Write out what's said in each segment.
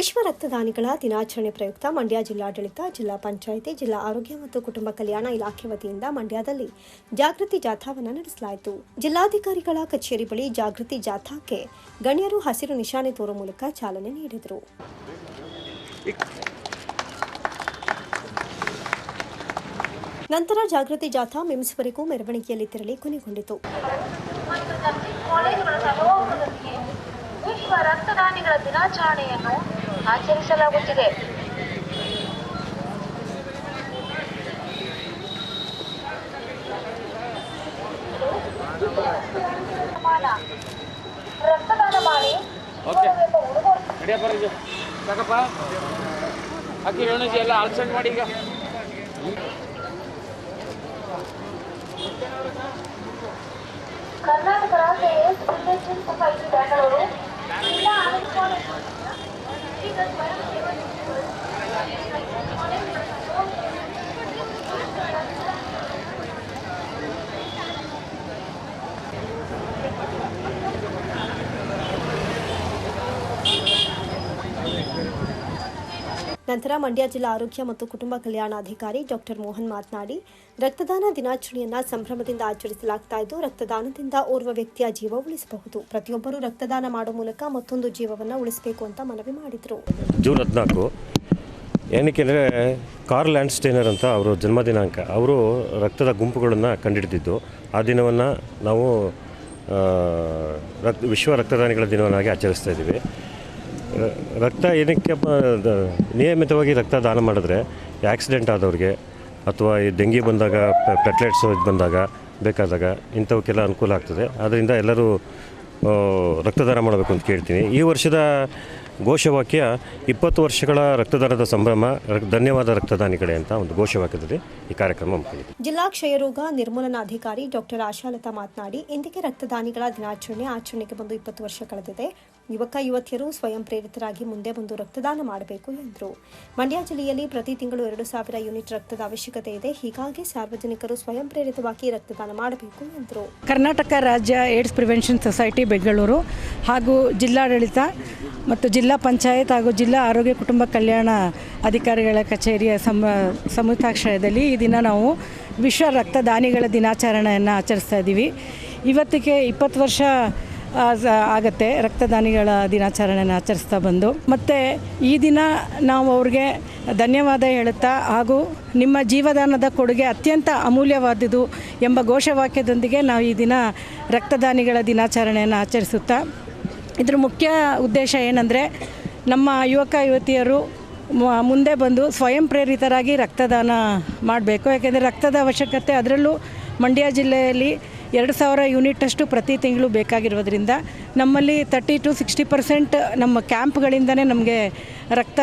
ವಿಶ್ವ ರಕ್ತದಾನಿಗಳ ದಿನಾಚರಣೆ ಪ್ರಯುಕ್ತ ಮಂಡ್ಯ ಜಿಲ್ಲಾಡಳಿತ, ಜಿಲ್ಲಾ ಪಂಚಾಯಿತಿ, ಜಿಲ್ಲಾ ಆರೋಗ್ಯ ಮತ್ತು ಕುಟುಂಬ ಕಲ್ಯಾಣ ಇಲಾಖೆ ವತಿಯಿಂದ ಮಂಡ್ಯದಲ್ಲಿ ಜಾಗೃತಿ ಜಾಥಾವನ್ನು ನಡೆಸಲಾಯಿತು. ಜಿಲ್ಲಾಧಿಕಾರಿಗಳ ಕಚೇರಿ ಬಳಿ ಜಾಗೃತಿ ಜಾಥಾಕ್ಕೆ ಗಣ್ಯರು ಹಸಿರು ನಿಶಾನೆ ತೋರುವ ಮೂಲಕ ಚಾಲನೆ ನೀಡಿದರು. ನಂತರ ಜಾಗೃತಿ ಜಾಥಾ ಮಿಮ್ಸ್ವರೆಗೂ ಮೆರವಣಿಗೆಯಲ್ಲಿ ತೆರಳಿ ಕೊನೆಗೊಂಡಿತು. ವಿಶ್ವ ರಕ್ತದಾನಿಗಳ ದಿನಾಚರಣೆಯನ್ನು ಆಚರಿಸಲಾಗುತ್ತಿದೆ. ರಕ್ತದಾನ ಮಾಡಿ ಸಾಕಪ್ಪ ಅಕ್ಕಿ ಎಲ್ಲ ಅಲ್ಸಂಡ್ ಮಾಡಿ ಈಗ. ಕರ್ನಾಟಕ ರಾಜ್ಯ ಬೆಂಗಳೂರು ಜಿಲ್ಲಾ Thank you. ನಂತರ ಮಂಡ್ಯ ಜಿಲ್ಲಾ ಆರೋಗ್ಯ ಮತ್ತು ಕುಟುಂಬ ಕಲ್ಯಾಣಾಧಿಕಾರಿ ಡಾಕ್ಟರ್ ಮೋಹನ್ ಮಾತನಾಡಿ, ರಕ್ತದಾನ ದಿನಾಚರಣೆಯನ್ನು ಸಂಭ್ರಮದಿಂದ ಆಚರಿಸಲಾಗ್ತಾ ಇದ್ದು, ರಕ್ತದಾನದಿಂದ ಓರ್ವ ವ್ಯಕ್ತಿಯ ಜೀವ ಉಳಿಸಬಹುದು. ಪ್ರತಿಯೊಬ್ಬರು ರಕ್ತದಾನ ಮಾಡುವ ಮೂಲಕ ಮತ್ತೊಂದು ಜೀವವನ್ನು ಉಳಿಸಬೇಕು ಅಂತ ಮನವಿ ಮಾಡಿದರು. ಜೂನ್ ಹದಿನಾಲ್ಕು, ಏನಕ್ಕೆ ಅಂದರೆ ಕಾರ್ಲ್ ಲ್ಯಾಂಡ್ಸ್ಟೈನರ್ ಅಂತ ಅವರು ಜನ್ಮ ದಿನಾಂಕ ಅವರು ರಕ್ತದ ಗುಂಪುಗಳನ್ನು ಕಂಡುಹಿಡಿದಿದ್ದು ಆ ದಿನವನ್ನು ನಾವು ರಕ್ತ, ವಿಶ್ವ ರಕ್ತದಾನಿಗಳ ದಿನವನ್ನಾಗಿ ಆಚರಿಸ್ತಾ ಇದ್ದೀವಿ. ರಕ್ತ ಏನಕ್ಕೆ ನಿಯಮಿತವಾಗಿ ರಕ್ತ ದಾನ ಮಾಡಿದ್ರೆ ಆಕ್ಸಿಡೆಂಟ್ ಆದವ್ರಿಗೆ ಅಥವಾ ಈ ಡೆಂಗಿ ಬಂದಾಗ ಪ್ಲೆಟ್ಲೆಟ್ಸ್ ಬಂದಾಗ ಬೇಕಾದಾಗ ಇಂಥವಕ್ಕೆಲ್ಲ ಅನುಕೂಲ ಆಗ್ತದೆ. ಆದ್ದರಿಂದ ಎಲ್ಲರೂ ರಕ್ತದಾನ ಮಾಡಬೇಕು ಅಂತ ಕೇಳ್ತೀನಿ. ಈ ವರ್ಷದ ಘೋಷವಾಕ್ಯ, ಇಪ್ಪತ್ತು ವರ್ಷಗಳ ರಕ್ತದಾನದ ಸಂಭ್ರಮ ಧನ್ಯವಾದ ರಕ್ತದಾನಿಗಳೇ ಅಂತ ಒಂದು ಘೋಷವಾಕ್ಯದಲ್ಲಿ ಈ ಕಾರ್ಯಕ್ರಮ ಹಮ್ಮಿಕೊಂಡಿದೆ ಜಿಲ್ಲಾ ಕ್ಷಯರೋಗ ನಿರ್ಮೂಲನಾಧಿಕಾರಿ ಡಾಕ್ಟರ್ ಆಶಾಲತಾ ಮಾತನಾಡಿ, ಇಂದಿಗೆ ರಕ್ತದಾನಿಗಳ ದಿನಾಚರಣೆ ಆಚರಣೆಗೆ ಬಂದು ಇಪ್ಪತ್ತು ವರ್ಷ ಕಳೆದಿದೆ. ಯುವಕ, ಯುವತಿಯರು ಸ್ವಯಂ ಪ್ರೇರಿತರಾಗಿ ಮುಂದೆ ಬಂದು ರಕ್ತದಾನ ಮಾಡಬೇಕು ಎಂದರು. ಮಂಡ್ಯ ಜಿಲ್ಲೆಯಲ್ಲಿ ಪ್ರತಿ ತಿಂಗಳು ಎರಡು ಸಾವಿರ ಯೂನಿಟ್ ರಕ್ತದ ಅವಶ್ಯಕತೆ ಇದೆ. ಹೀಗಾಗಿ ಸಾರ್ವಜನಿಕರು ಸ್ವಯಂ ಪ್ರೇರಿತವಾಗಿ ರಕ್ತದಾನ ಮಾಡಬೇಕು ಎಂದರು. ಕರ್ನಾಟಕ ರಾಜ್ಯ ಏಡ್ಸ್ ಪ್ರಿವೆನ್ಷನ್ ಸೊಸೈಟಿ, ಬೆಂಗಳೂರು ಹಾಗೂ ಜಿಲ್ಲಾಡಳಿತ ಮತ್ತು ಜಿಲ್ಲಾ ಪಂಚಾಯತ್ ಹಾಗೂ ಜಿಲ್ಲಾ ಆರೋಗ್ಯ ಕುಟುಂಬ ಕಲ್ಯಾಣ ಅಧಿಕಾರಿಗಳ ಕಚೇರಿಯ ಸಮ ಈ ದಿನ ನಾವು ವಿಶ್ವ ರಕ್ತದಾನಿಗಳ ದಿನಾಚರಣೆಯನ್ನು ಆಚರಿಸ್ತಾ ಇದ್ದೀವಿ. ಇವತ್ತಿಗೆ ಇಪ್ಪತ್ತು ವರ್ಷ ಆಗತ್ತೆ. ರಕ್ತದಾನಿಗಳ ದಿನಾಚರಣೆಯನ್ನು ಆಚರಿಸ್ತಾ ಬಂದು. ಮತ್ತು ಈ ದಿನ ನಾವು ಅವ್ರಿಗೆ ಧನ್ಯವಾದ ಹೇಳುತ್ತಾ ಹಾಗೂ ನಿಮ್ಮ ಜೀವದಾನದ ಕೊಡುಗೆ ಅತ್ಯಂತ ಅಮೂಲ್ಯವಾದುದು ಎಂಬ ಘೋಷವಾಕ್ಯದೊಂದಿಗೆ ನಾವು ಈ ದಿನ ರಕ್ತದಾನಿಗಳ ದಿನಾಚರಣೆಯನ್ನು ಆಚರಿಸುತ್ತಾ. ಇದ್ರ ಮುಖ್ಯ ಉದ್ದೇಶ ಏನಂದರೆ ನಮ್ಮ ಯುವಕ ಯುವತಿಯರು ಮುಂದೆ ಬಂದು ಸ್ವಯಂ ಪ್ರೇರಿತರಾಗಿ ರಕ್ತದಾನ ಮಾಡಬೇಕು. ಯಾಕೆಂದರೆ ರಕ್ತದ ಅವಶ್ಯಕತೆ ಅದರಲ್ಲೂ ಮಂಡ್ಯ ಜಿಲ್ಲೆಯಲ್ಲಿ ಎರಡು ಸಾವಿರ ಯೂನಿಟಷ್ಟು ಪ್ರತಿ ತಿಂಗಳು ಬೇಕಾಗಿರೋದ್ರಿಂದ ನಮ್ಮಲ್ಲಿ ತರ್ಟಿ ಟು ಸಿಕ್ಸ್ಟಿ ಪರ್ಸೆಂಟ್ ನಮ್ಮ ಕ್ಯಾಂಪ್ಗಳಿಂದನೇ ನಮಗೆ ರಕ್ತ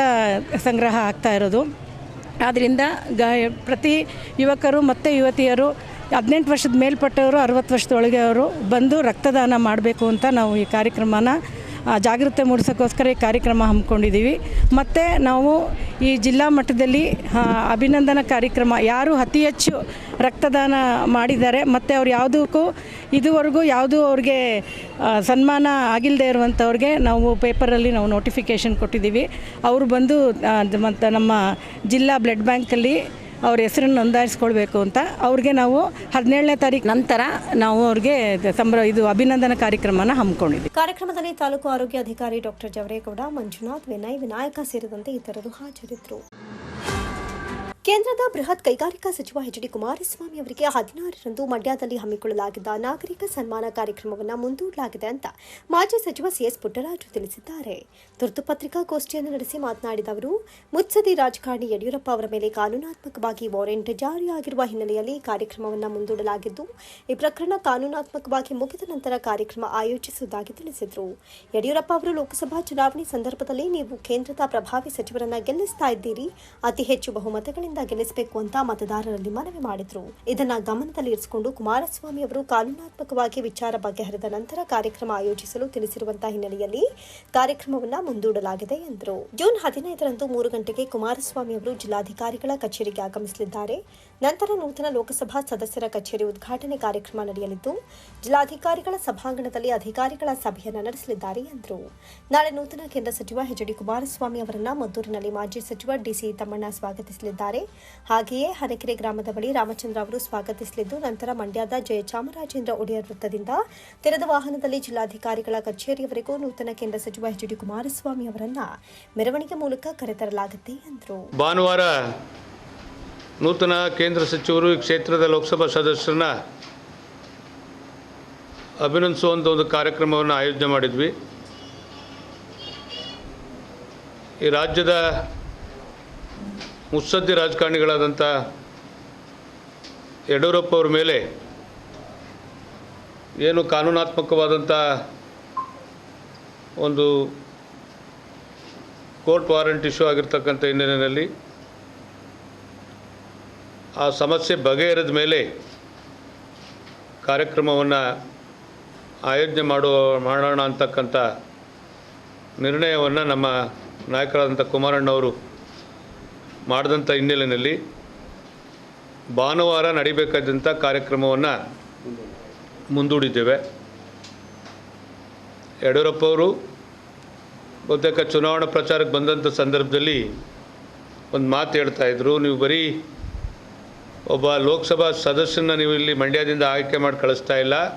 ಸಂಗ್ರಹ ಆಗ್ತಾ ಇರೋದು. ಆದ್ದರಿಂದ ಗ, ಪ್ರತಿ ಯುವಕರು ಮತ್ತು ಯುವತಿಯರು ಹದಿನೆಂಟು ವರ್ಷದ ಮೇಲ್ಪಟ್ಟವರು, ಅರವತ್ತು ವರ್ಷದೊಳಗೆ ಅವರು ಬಂದು ರಕ್ತದಾನ ಮಾಡಬೇಕು ಅಂತ ನಾವು ಈ ಕಾರ್ಯಕ್ರಮನ ಜಾಗೃತಿ ಮೂಡಿಸೋಕ್ಕೋಸ್ಕರ ಈ ಕಾರ್ಯಕ್ರಮ ಹಮ್ಮಿಕೊಂಡಿದ್ದೀವಿ. ಮತ್ತು ನಾವು ಈ ಜಿಲ್ಲಾ ಮಟ್ಟದಲ್ಲಿ ಅಭಿನಂದನಾ ಕಾರ್ಯಕ್ರಮ, ಯಾರು ಅತಿ ಹೆಚ್ಚು ರಕ್ತದಾನ ಮಾಡಿದ್ದಾರೆ, ಮತ್ತು ಅವ್ರು ಯಾವುದಕ್ಕೂ ಇದುವರೆಗೂ ಯಾವುದೂ ಅವ್ರಿಗೆ ಸನ್ಮಾನ ಆಗಿಲ್ಲದೆ ಇರುವಂಥವ್ರಿಗೆ ನಾವು ಪೇಪರಲ್ಲಿ ನಾವು ನೋಟಿಫಿಕೇಷನ್ ಕೊಟ್ಟಿದ್ದೀವಿ. ಅವರು ಬಂದು ಮತ್ತು ನಮ್ಮ ಜಿಲ್ಲಾ ಬ್ಲಡ್ ಬ್ಯಾಂಕಲ್ಲಿ ಅವ್ರ ಹೆಸರನ್ನು ನೋಂದಾಯಿಸ್ಕೊಳ್ಬೇಕು ಅಂತ ಅವ್ರಿಗೆ ನಾವು ಹದಿನೇಳನೇ ತಾರೀಕು ನಂತರ ನಾವು ಅವ್ರಿಗೆ ಸಂಭ್ರ ಇದು ಅಭಿನಂದನಾ ಕಾರ್ಯಕ್ರಮನ ಹಮ್ಮಿಕೊಂಡಿದ್ದೀವಿ. ಕಾರ್ಯಕ್ರಮದಲ್ಲಿ ತಾಲೂಕು ಆರೋಗ್ಯ ಅಧಿಕಾರಿ ಡಾಕ್ಟರ್ ಜವರೇಗೌಡ, ಮಂಜುನಾಥ್, ವಿನಯ್, ವಿನಾಯಕ ಸೇರಿದಂತೆ ಇತರರು ಹಾಜರಿದ್ದರು. ಕೇಂದ್ರದ ಬೃಹತ್ ಕೈಗಾರಿಕಾ ಸಚಿವ ಎಚ್ ಡಿ ಕುಮಾರಸ್ವಾಮಿ ಅವರಿಗೆ ಹದಿನಾರರಂದು ಮಂಡ್ಯದಲ್ಲಿ ಹಮ್ಮಿಕೊಳ್ಳಲಾಗಿದ್ದ ನಾಗರಿಕ ಸನ್ಮಾನ ಕಾರ್ಯಕ್ರಮವನ್ನು ಮುಂದೂಡಲಾಗಿದೆ ಅಂತ ಮಾಜಿ ಸಚಿವ ಸಿಎಸ್ ಪುಟ್ಟರಾಜು ತಿಳಿಸಿದ್ದಾರೆ. ತುರ್ತು ಪತ್ರಿಕಾಗೋಷ್ಠಿಯನ್ನು ನಡೆಸಿ ಮಾತನಾಡಿದ ಅವರು ಮುತ್ಸದಿ ರಾಜಕಾರಣಿ ಯಡಿಯೂರಪ್ಪ ಅವರ ಮೇಲೆ ಕಾನೂನಾತ್ಮಕವಾಗಿ ವಾರೆಂಟ್ ಜಾರಿಯಾಗಿರುವ ಹಿನ್ನೆಲೆಯಲ್ಲಿ ಕಾರ್ಯಕ್ರಮವನ್ನು ಮುಂದೂಡಲಾಗಿದ್ದು, ಈ ಪ್ರಕರಣ ಕಾನೂನಾತ್ಮಕವಾಗಿ ಮುಗಿದ ನಂತರ ಕಾರ್ಯಕ್ರಮ ಆಯೋಜಿಸುವುದಾಗಿ ತಿಳಿಸಿದರು. ಯಡಿಯೂರಪ್ಪ ಅವರು ಲೋಕಸಭಾ ಚುನಾವಣೆ ಸಂದರ್ಭದಲ್ಲಿ ನೀವು ಕೇಂದ್ರದ ಪ್ರಭಾವಿ ಸಚಿವರನ್ನ ಗೆಲ್ಲಿಸ್ತಾ ಇದ್ದೀರಿ, ಅತಿ ಹೆಚ್ಚು ಬಹುಮತಗಳಿಂದ ಮತಗಳಿಂದ ಗೆಲ್ಲಿಸಬೇಕು ಅಂತ ಮತದಾರರಲ್ಲಿ ಮನವಿ ಮಾಡಿದ್ರು. ಇದನ್ನ ಗಮನದಲ್ಲಿ ಇರಿಸಿಕೊಂಡು ಕುಮಾರಸ್ವಾಮಿ ಅವರು ಕಾನೂನಾತ್ಮಕವಾಗಿ ವಿಚಾರ ಬಗೆಹರಿದ ನಂತರ ಕಾರ್ಯಕ್ರಮ ಆಯೋಜಿಸಲು ತಿಳಿಸಿರುವಂತಹ ಹಿನ್ನೆಲೆಯಲ್ಲಿ ಕಾರ್ಯಕ್ರಮವನ್ನ ಮುಂದೂಡಲಾಗಿದೆ ಎಂದರು. ಜೂನ್ ಹದಿನೈದರಂದು ಮೂರು ಗಂಟೆಗೆ ಕುಮಾರಸ್ವಾಮಿ ಅವರು ಜಿಲ್ಲಾಧಿಕಾರಿಗಳ ಕಚೇರಿಗೆ ಆಗಮಿಸಲಿದ್ದಾರೆ. ನಂತರ ನೂತನ ಲೋಕಸಭಾ ಸದಸ್ಯರ ಕಚೇರಿ ಉದ್ಘಾಟನೆ ಕಾರ್ಯಕ್ರಮ ನಡೆಯಲಿದ್ದು, ಜಿಲ್ಲಾಧಿಕಾರಿಗಳ ಸಭಾಂಗಣದಲ್ಲಿ ಅಧಿಕಾರಿಗಳ ಸಭೆಯನ್ನು ನಡೆಸಲಿದ್ದಾರೆ ಎಂದರು. ನಾಳೆ ನೂತನ ಕೇಂದ್ರ ಸಚಿವ ಎಚ್ ಡಿ ಕುಮಾರಸ್ವಾಮಿ ಅವರನ್ನ ಮದ್ದೂರಿನಲ್ಲಿ ಮಾಜಿ ಸಚಿವ ಡಿಸಿ ತಮ್ಮಣ್ಣ ಸ್ವಾಗತಿಸಲಿದ್ದಾರೆ. ಹಾಗೆಯೇ ಹನಕೆರೆ ಗ್ರಾಮದ ಬಳಿ ರಾಮಚಂದ್ರ ಅವರು ಸ್ವಾಗತಿಸಲಿದ್ದು, ನಂತರ ಮಂಡ್ಯದ ಜಯಚಾಮರಾಜೇಂದ್ರ ಒಡೆಯರ್ ವೃತ್ತದಿಂದ ತೆರೆದ ವಾಹನದಲ್ಲಿ ಜಿಲ್ಲಾಧಿಕಾರಿಗಳ ಕಚೇರಿಯವರೆಗೂ ನೂತನ ಕೇಂದ್ರ ಸಚಿವ ಎಚ್ ಡಿ ಕುಮಾರಸ್ವಾಮಿ ಅವರನ್ನ ಮೆರವಣಿಗೆ ಮೂಲಕ ಕರೆತರಲಾಗುತ್ತೆ ಎಂದರು. ಭಾನುವಾರ ನೂತನ ಕೇಂದ್ರ ಸಚಿವರು ಈ ಕ್ಷೇತ್ರದ ಲೋಕಸಭಾ ಸದಸ್ಯರನ್ನ ಅಭಿನಂದಿಸುವಂಥ ಒಂದು ಕಾರ್ಯಕ್ರಮವನ್ನು ಆಯೋಜನೆ ಮಾಡಿದ್ವಿ. ಈ ರಾಜ್ಯದ ಮುತ್ಸದ್ದಿ ರಾಜಕಾರಣಿಗಳಾದಂಥ ಯಡಿಯೂರಪ್ಪ ಅವ್ರ ಮೇಲೆ ಏನು ಕಾನೂನಾತ್ಮಕವಾದಂಥ ಒಂದು ಕೋರ್ಟ್ ವಾರೆಂಟ್ ಇಶ್ಯೂ ಆಗಿರ್ತಕ್ಕಂಥ ಹಿನ್ನೆಲೆಯಲ್ಲಿ ಆ ಸಮಸ್ಯೆ ಬಗೆಹರಿದ ಮೇಲೆ ಕಾರ್ಯಕ್ರಮವನ್ನು ಆಯೋಜನೆ ಮಾಡುವ ಮಾಡೋಣ ಅಂತಕ್ಕಂಥ ನಿರ್ಣಯವನ್ನು ನಮ್ಮ ನಾಯಕರಾದಂಥ ಕುಮಾರಣ್ಣವರು ಮಾಡಿದಂಥ ಹಿನ್ನೆಲೆಯಲ್ಲಿ ಭಾನುವಾರ ನಡಿಬೇಕಾದಂಥ ಕಾರ್ಯಕ್ರಮವನ್ನು ಮುಂದೂಡಿದ್ದೇವೆ. ಯಡಿಯೂರಪ್ಪ ಅವರು ಬಹುತೇಕ ಚುನಾವಣಾ ಪ್ರಚಾರಕ್ಕೆ ಬಂದಂಥ ಸಂದರ್ಭದಲ್ಲಿ ಒಂದು ಮಾತು ಹೇಳ್ತಾ ಹೇಳ್ತಾಯಿದ್ರು ನೀವು ಬರೀ ಒಬ್ಬ ಲೋಕಸಭಾ ಸದಸ್ಯನ ನೀವು ಇಲ್ಲಿ ಮಂಡ್ಯದಿಂದ ಆಯ್ಕೆ ಮಾಡಿ ಕಳಿಸ್ತಾ ಇಲ್ಲ.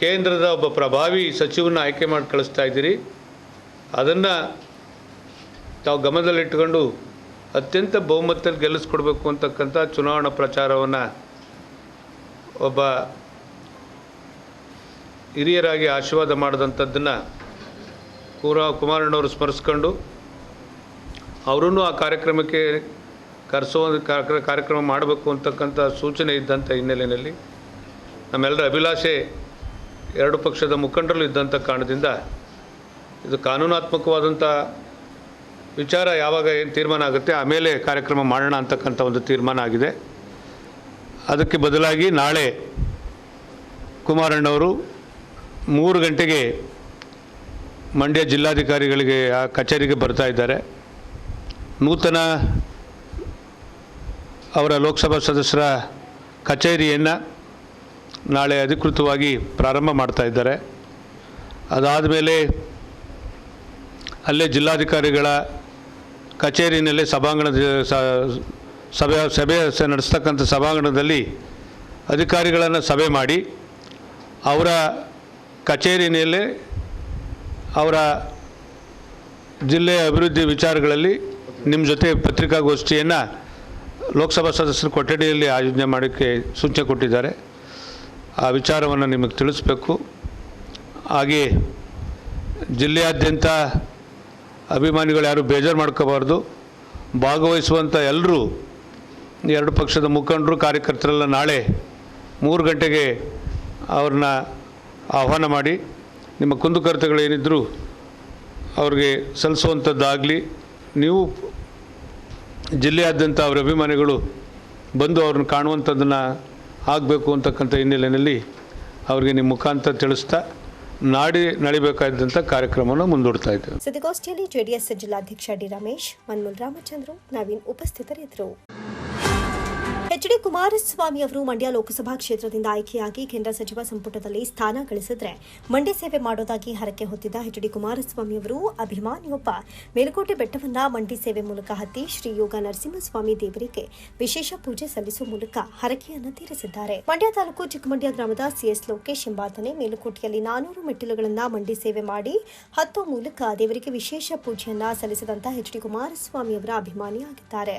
ಕೇಂದ್ರದ ಒಬ್ಬ ಪ್ರಭಾವಿ ಸಚಿವನ ಆಯ್ಕೆ ಮಾಡಿ ಕಳಿಸ್ತಾ ಇದ್ದೀರಿ. ಅದನ್ನು ತಾವು ಗಮನದಲ್ಲಿಟ್ಟುಕೊಂಡು ಅತ್ಯಂತ ಬಹುಮತದಲ್ಲಿ ಗೆಲ್ಲಿಸ್ಕೊಡ್ಬೇಕು ಅಂತಕ್ಕಂಥ ಚುನಾವಣಾ ಪ್ರಚಾರವನ್ನು ಒಬ್ಬ ಹಿರಿಯರಾಗಿ ಆಶೀರ್ವಾದ ಮಾಡಿದಂಥದ್ದನ್ನು ಕೂರ ಕುಮಾರಣ್ಣವರು ಸ್ಮರಿಸ್ಕೊಂಡು ಅವರೂ ಆ ಕಾರ್ಯಕ್ರಮಕ್ಕೆ ಕರೆಸೋ ಕಾರ್ಯಕ್ರ- ಕಾರ್ಯಕ್ರಮ ಮಾಡಬೇಕು ಅಂತಕ್ಕಂಥ ಸೂಚನೆ ಇದ್ದಂಥ ಹಿನ್ನೆಲೆಯಲ್ಲಿ ನಮ್ಮೆಲ್ಲರ ಅಭಿಲಾಷೆ ಎರಡು ಪಕ್ಷದ ಮುಖಂಡರಲ್ಲೂ ಇದ್ದಂಥ ಕಾರಣದಿಂದ ಇದು ಕಾನೂನಾತ್ಮಕವಾದಂಥ ವಿಚಾರ ಯಾವಾಗ ಏನು ತೀರ್ಮಾನ ಆಗುತ್ತೆ ಆಮೇಲೆ ಕಾರ್ಯಕ್ರಮ ಮಾಡೋಣ ಅಂತಕ್ಕಂಥ ಒಂದು ತೀರ್ಮಾನ ಆಗಿದೆ. ಅದಕ್ಕೆ ಬದಲಾಗಿ ನಾಳೆ ಕುಮಾರಣ್ಣವರು ಮೂರು ಗಂಟೆಗೆ ಮಂಡ್ಯ ಜಿಲ್ಲಾಧಿಕಾರಿಗಳಿಗೆ ಆ ಕಚೇರಿಗೆ ಬರ್ತಾ ಇದ್ದಾರೆ. ನೂತನ ಅವರ ಲೋಕಸಭಾ ಸದಸ್ಯರ ಕಚೇರಿಯನ್ನು ನಾಳೆ ಅಧಿಕೃತವಾಗಿ ಪ್ರಾರಂಭ ಮಾಡ್ತಾ ಇದ್ದಾರೆ. ಅದಾದ ಮೇಲೆ ಅಲ್ಲೇ ಜಿಲ್ಲಾಧಿಕಾರಿಗಳ ಕಚೇರಿನಲ್ಲೇ ಸಭಾಂಗಣದ, ಸ- ಸಭೆ ಸಭೆ ನಡೆಸ್ತಕ್ಕಂಥ ಸಭಾಂಗಣದಲ್ಲಿ ಅಧಿಕಾರಿಗಳನ್ನು ಸಭೆ ಮಾಡಿ ಅವರ ಕಚೇರಿಯಲ್ಲಿ ಅವರ ಜಿಲ್ಲೆಯ ಅಭಿವೃದ್ಧಿ ವಿಚಾರಗಳಲ್ಲಿ ನಿಮ್ಮ ಜೊತೆ ಪತ್ರಿಕಾಗೋಷ್ಠಿಯನ್ನು ಲೋಕಸಭಾ ಸದಸ್ಯರ ಕೊಠಡಿಯಲ್ಲಿ ಆಯೋಜನೆ ಮಾಡೋಕ್ಕೆ ಸೂಚನೆ ಕೊಟ್ಟಿದ್ದಾರೆ. ಆ ವಿಚಾರವನ್ನು ನಿಮಗೆ ತಿಳಿಸ್ಬೇಕು. ಹಾಗೆಯೇ ಜಿಲ್ಲೆಯಾದ್ಯಂತ ಅಭಿಮಾನಿಗಳು ಯಾರು ಬೇಜಾರು ಮಾಡ್ಕೋಬಾರ್ದು. ಭಾಗವಹಿಸುವಂಥ ಎಲ್ಲರೂ ಎರಡು ಪಕ್ಷದ ಮುಖಂಡರು, ಕಾರ್ಯಕರ್ತರೆಲ್ಲ ನಾಳೆ ಮೂರು ಗಂಟೆಗೆ ಅವ್ರನ್ನ ಆಹ್ವಾನ ಮಾಡಿ, ನಿಮ್ಮ ಕುಂದುಕೊರತೆಗಳೇನಿದ್ದರೂ ಅವ್ರಿಗೆ ಸಲ್ಲಿಸುವಂಥದ್ದಾಗಲಿ ನೀವು ಜಿಲ್ಲೆಯಾದ್ಯಂತ ಅವರ ಅಭಿಮಾನಿಗಳು ಬಂದು ಅವ್ರನ್ನ ಕಾಣುವಂಥದ್ದನ್ನು ಆಗಬೇಕು ಅಂತಕ್ಕಂಥ ಹಿನ್ನೆಲೆಯಲ್ಲಿ ಅವರಿಗೆ ನಿಮ್ಮ ಮುಖಾಂತರ ತಿಳಿಸ್ತಾ ನಾಡಿ ನಡಿಬೇಕಾದಂಥ ಕಾರ್ಯಕ್ರಮವನ್ನು ಮುಂದೂಡ್ತಾ ಇದ್ದೇವೆ. ಸುದ್ದಿಗೋಷ್ಠಿಯಲ್ಲಿ ಜೆಡಿಎಸ್ ಜಿಲ್ಲಾಧ್ಯಕ್ಷ ಡಿ ರಮೇಶ್ ಮನ್ಮೂಲ್ ರಾಮಚಂದ್ರ ನವೀನ್ ಉಪಸ್ಥಿತರಿದ್ದರು. ಎಚ್ ಡಿ ಕುಮಾರಸ್ವಾಮಿ ಅವರು ಮಂಡ್ಯ ಲೋಕಸಭಾ ಕ್ಷೇತ್ರದಿಂದ ಆಯ್ಕೆಯಾಗಿ ಕೇಂದ್ರ ಸಚಿವ ಸಂಪುಟದಲ್ಲಿ ಸ್ಥಾನ ಗಳಿಸಿದ್ರೆ ಮಂಡ್ಯ ಸೇವೆ ಮಾಡೋದಾಗಿ ಹರಕೆ ಹೊತ್ತಿದ್ದ ಎಚ್ ಡಿ ಕುಮಾರಸ್ವಾಮಿ ಅವರು ಅಭಿಮಾನಿಯೊಬ್ಬ. ಮೇಲುಕೋಟೆ ಬೆಟ್ಟವನ್ನ ಮಂಡಿ ಸೇವೆ ಮೂಲಕ ಹತ್ತಿ ಶ್ರೀ ಯೋಗ ನರಸಿಂಹಸ್ವಾಮಿ ದೇವರಿಗೆ ವಿಶೇಷ ಪೂಜೆ ಸಲ್ಲಿಸುವ ಮೂಲಕ ಹರಕೆಯನ್ನು ತೀರಿಸಿದ್ದಾರೆ. ಮಂಡ್ಯ ತಾಲೂಕು ಚಿಕ್ಕಮಂಡ್ಯ ಗ್ರಾಮದ ಸಿಎಸ್ ಲೋಕೇಶ್ ಎಂಬಾತನೆ ಮೇಲುಕೋಟೆಯಲ್ಲಿ ನಾನೂರು ಮೆಟ್ಟಿಲುಗಳನ್ನ ಮಂಡಿ ಸೇವೆ ಮಾಡಿ ಹತ್ತುವ ಮೂಲಕ ದೇವರಿಗೆ ವಿಶೇಷ ಪೂಜೆಯನ್ನ ಸಲ್ಲಿಸಿದಂತ ಎಚ್ ಡಿ ಕುಮಾರಸ್ವಾಮಿ ಅವರ ಅಭಿಮಾನಿಯಾಗಿದ್ದಾರೆ.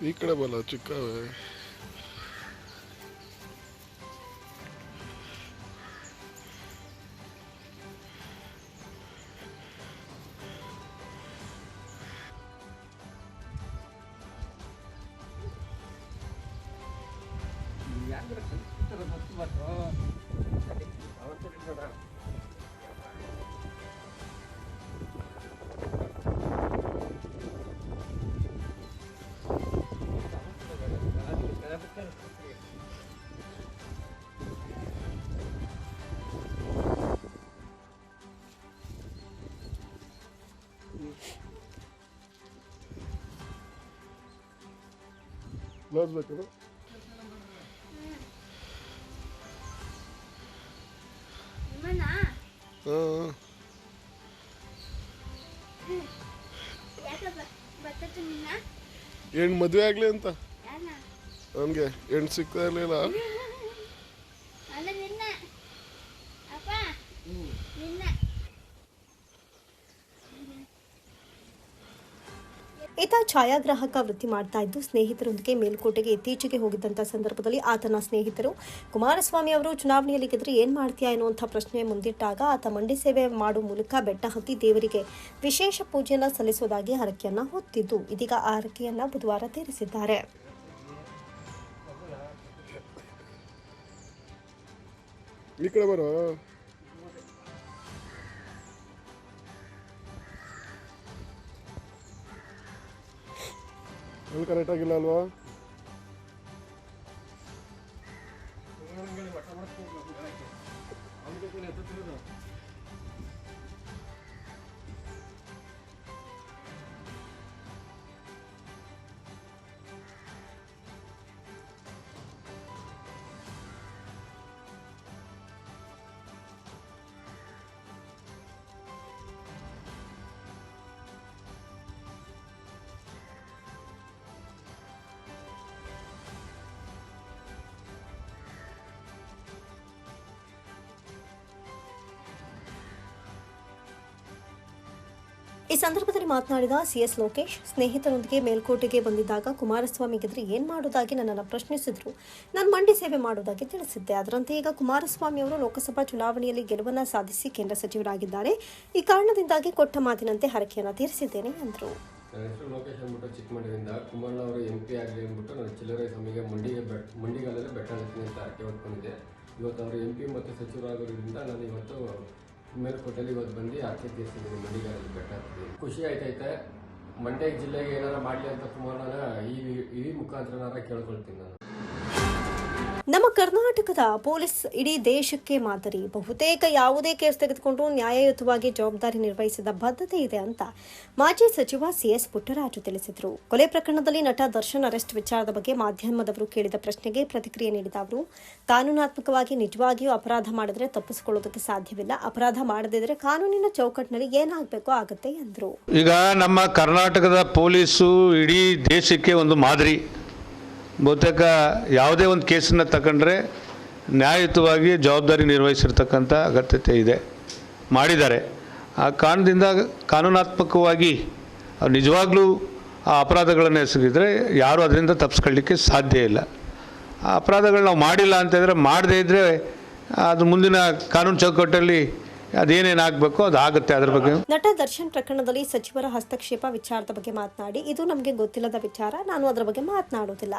ಈ ಕಡೆ ಬಲ್ಲ ಚಿಕ್ಕವೇ ಬ್ಲೌಸ್ ಬೇಕಾ ಹಾಂ ಏನು ಮದುವೆ ಆಗಲಿ ಅಂತ? ನನಗೆ ಹೆಣ್ಣು ಸಿಗ್ತಾ ಇರಲಿಲ್ಲ. ಈತ ಛಾಯಾಗ್ರಾಹಕ ವೃತ್ತಿ ಮಾಡ್ತಾ ಇದ್ದು ಸ್ನೇಹಿತರೊಂದಿಗೆ ಮೇಲ್ಕೋಟೆಗೆ ಇತ್ತೀಚೆಗೆ ಹೋಗಿದ್ದಂಥ ಸಂದರ್ಭದಲ್ಲಿ ಆತನ ಸ್ನೇಹಿತರು, ಕುಮಾರಸ್ವಾಮಿ ಅವರು ಚುನಾವಣೆಯಲ್ಲಿ ಗೆದ್ರೆ ಏನು ಮಾಡ್ತೀಯಾ ಎನ್ನುವಂಥ ಪ್ರಶ್ನೆ ಮುಂದಿಟ್ಟಾಗ ಆತ ಮಂಡಿ ಸೇವೆ ಮಾಡುವ ಮೂಲಕ ಬೆಟ್ಟ ಹತ್ತಿ ದೇವರಿಗೆ ವಿಶೇಷ ಪೂಜೆಯನ್ನು ಸಲ್ಲಿಸುವುದಾಗಿ ಹರಕೆಯನ್ನು ಹೊತ್ತಿದ್ದು. ಇದೀಗ ಆ ಹರಕೆಯನ್ನು ಬುಧವಾರ ತೀರಿಸಿದ್ದಾರೆ. ಈ ಅಲ್ಲಿ ಕರೆಕ್ಟಾಗಿಲ್ಲ ಅಲ್ವಾ? ಈ ಸಂದರ್ಭದಲ್ಲಿ ಮಾತನಾಡಿದ ಸಿಎಸ್ ಲೋಕೇಶ್, ಸ್ನೇಹಿತರೊಂದಿಗೆ ಮೇಲ್ಕೋಟೆಗೆ ಬಂದಿದ್ದಾಗ ಕುಮಾರಸ್ವಾಮಿ ಗೆದ್ರೆ ಏನ್ ಮಾಡೋದಾಗಿ ನನ್ನನ್ನು ಪ್ರಶ್ನಿಸಿದ್ರು. ನಾನು ಮಂಡಿ ಸೇವೆ ಮಾಡುವುದಾಗಿ ತಿಳಿಸಿದ್ದೆ. ಅದರಂತೆ ಈಗ ಕುಮಾರಸ್ವಾಮಿ ಅವರು ಲೋಕಸಭಾ ಚುನಾವಣೆಯಲ್ಲಿ ಗೆಲುವನ್ನ ಸಾಧಿಸಿ ಕೇಂದ್ರ ಸಚಿವರಾಗಿದ್ದಾರೆ. ಈ ಕಾರಣದಿಂದಾಗಿ ಕೊಟ್ಟ ಮಾತಿನಂತೆ ಹರಕೆಯನ್ನು ತೀರಿಸಿದ್ದೇನೆ, ಎಂದರು. ನನ್ನ ಹೆಸರು ಲೋಕೇಶ್ ಅಂದ್ಬಿಟ್ಟು ಚಿಕ್ಕಮಂಡ್ಯದಿಂದ ಕುಮಾರಣ್ಣ ಅವರು ಎಂ ಪಿ ಆಗಲಿ ಅಂದ್ಬಿಟ್ಟು ನಾನು ಚಿಲ್ಲರೆ ಸಮಿಗೆ ಮಂಡಿಗೆ ಬೆಟ್ ಮಂಡಿಗಾಲಲ್ಲಿ ಬೆಟ್ಟ ಅಂತ ಹರಕೆ ಹೊತ್ಕೊಂಡಿದ್ದೆ. ಇವತ್ತು ಅವರು ಎಂ ಪಿ ಮತ್ತು ಸಚಿವರಾಗೋದ್ರಿಂದ ನಾನು ಇವತ್ತು ಮೇಲ್ಕೋಟೆಯಲ್ಲಿ ಇವತ್ತು ಬಂದು ಆಚೆ ತೀರಿಸಿದ್ದೀನಿ ಮಂಡಿಗಾರಲ್ಲಿ ಬೆಟ್ಟ ಹತ್ತಿದ್ದೀನಿ ಖುಷಿ ಆಯ್ತೈತೆ ಮಂಡ್ಯ ಜಿಲ್ಲೆಗೆ ಏನಾರ ಮಾಡಲಿ ಅಂತ ಸುಮಾರು ಈ ಈ ಮುಖಾಂತರನಾರ ಕೇಳ್ಕೊಳ್ತೀನಿ ನಾನು. ನಮ್ಮ ಕರ್ನಾಟಕದ ಪೊಲೀಸ್ ಇಡೀ ದೇಶಕ್ಕೆ ಮಾದರಿ. ಬಹುತೇಕ ಯಾವುದೇ ಕೇಸ್ ತೆಗೆದುಕೊಂಡು ನ್ಯಾಯಯುತವಾಗಿ ಜವಾಬ್ದಾರಿ ನಿರ್ವಹಿಸಿದ ಬದ್ಧತೆ ಇದೆ ಅಂತ ಮಾಜಿ ಸಚಿವ ಸಿಎಸ್ ಪುಟ್ಟರಾಜು ತಿಳಿಸಿದರು. ಕೊಲೆ ಪ್ರಕರಣದಲ್ಲಿ ನಟ ದರ್ಶನ್ ಅರೆಸ್ಟ್ ವಿಚಾರದ ಬಗ್ಗೆ ಮಾಧ್ಯಮದವರು ಕೇಳಿದ ಪ್ರಶ್ನೆಗೆ ಪ್ರತಿಕ್ರಿಯೆ ನೀಡಿದ ಅವರು, ಕಾನೂನಾತ್ಮಕವಾಗಿ ನಿಜವಾಗಿಯೂ ಅಪರಾಧ ಮಾಡಿದ್ರೆ ತಪ್ಪಿಸಿಕೊಳ್ಳೋದಕ್ಕೆ ಸಾಧ್ಯವಿಲ್ಲ. ಅಪರಾಧ ಮಾಡದಿದ್ರೆ ಕಾನೂನಿನ ಚೌಕಟ್ಟಿನಲ್ಲಿ ಏನಾಗಬೇಕೋ ಆಗುತ್ತೆ ಎಂದರು. ಈಗ ನಮ್ಮ ಕರ್ನಾಟಕದ ಪೊಲೀಸು ಇಡೀ ದೇಶಕ್ಕೆ ಒಂದು ಮಾದರಿ. ಬಹುತೇಕ ಯಾವುದೇ ಒಂದು ಕೇಸನ್ನು ತಗೊಂಡ್ರೆ ನ್ಯಾಯಯುತವಾಗಿ ಜವಾಬ್ದಾರಿ ನಿರ್ವಹಿಸಿರ್ತಕ್ಕಂಥ ಅಗತ್ಯತೆ ಇದೆ. ಮಾಡಿದ್ದಾರೆ. ಆ ಕಾರಣದಿಂದ ಕಾನೂನಾತ್ಮಕವಾಗಿ ನಿಜವಾಗ್ಲೂ ಆ ಅಪರಾಧಗಳನ್ನು ಎಸಗಿದರೆ ಯಾರೂ ಅದರಿಂದ ತಪ್ಪಿಸ್ಕೊಳ್ಳಿಕ್ಕೆ ಸಾಧ್ಯ ಇಲ್ಲ. ಆ ಅಪರಾಧಗಳು ನಾವು ಮಾಡಿಲ್ಲ ಅಂತಂದರೆ ಮಾಡದೇ ಇದ್ದರೆ ಅದು ಮುಂದಿನ ಕಾನೂನು ಚೌಕಟ್ಟಲ್ಲಿ ಅದೇನೇನು ಅದಾಗುತ್ತೆ ಅದು ಆಗುತ್ತೆ ಅದ್ರ ಬಗ್ಗೆ? ನಟ ದರ್ಶನ್ ಪ್ರಕರಣದಲ್ಲಿ ಸಚಿವರ ಹಸ್ತಕ್ಷೇಪ ವಿಚಾರದ ಬಗ್ಗೆ ಮಾತನಾಡಿ. ಇದು ನಮಗೆ ಗೊತ್ತಿಲ್ಲದ ವಿಚಾರ ನಾನು ಅದರ ಬಗ್ಗೆ ಮಾತನಾಡುವುದಿಲ್ಲ.